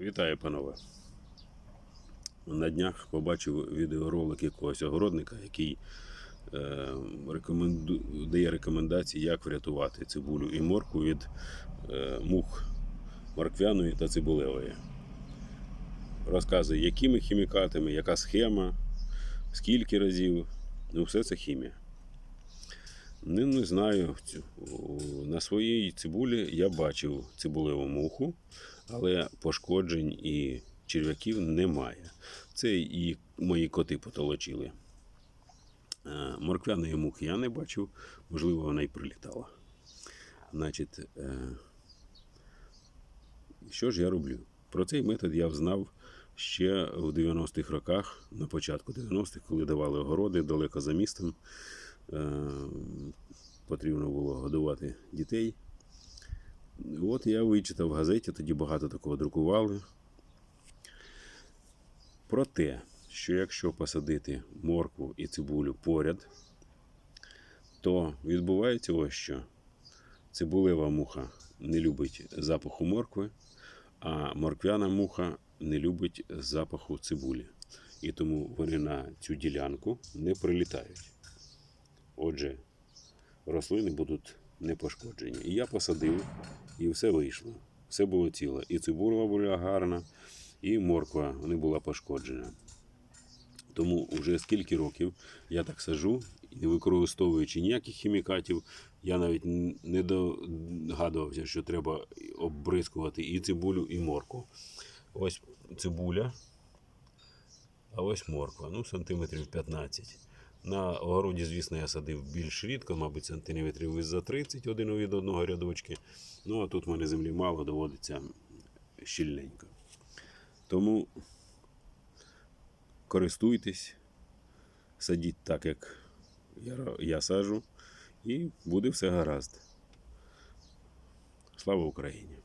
Вітаю, панове. На днях побачив відеоролик якогось огородника, який е, рекоменду... дає рекомендації, як врятувати цибулю і морку від е, мух морквяної та цибулевої. Розказує, якими хімікатами, яка схема, скільки разів. Ну, все це хімія. Не, не знаю. На своїй цибулі я бачив цибулеву муху, але пошкоджень і черв'яків немає. Це і мої коти потолочили. Е, Морквяної мухи я не бачив, можливо, вона і прилітала. Значить, е, що ж я роблю? Про цей метод я взнав ще в 90-х роках, на початку 90-х, коли давали огороди далеко за містом. Е, Потрібно було годувати дітей. От я вичитав в газеті, тоді багато такого друкували. Про те, що якщо посадити моркву і цибулю поряд, то відбувається ось що. Цибулева муха не любить запаху моркви, а морквяна муха не любить запаху цибулі. І тому вони на цю ділянку не прилітають. Отже, рослини будуть не пошкоджені. І я посадив, і все вийшло. Все було ціле. І цибула була гарна, і морква не була пошкоджена. Тому вже скільки років я так сажу, не використовуючи ніяких хімікатів, я навіть не догадувався, що треба оббризкувати і цибулю, і моркву. Ось цибуля, а ось морква, ну, сантиметрів 15. На огороді, звісно, я садив більш рідко, мабуть, сантиметрів за 30 один від одного рядочки. Ну, а тут в мене землі мало, доводиться щільненько. Тому користуйтесь, садіть так, як я, я сажу, і буде все гаразд. Слава Україні!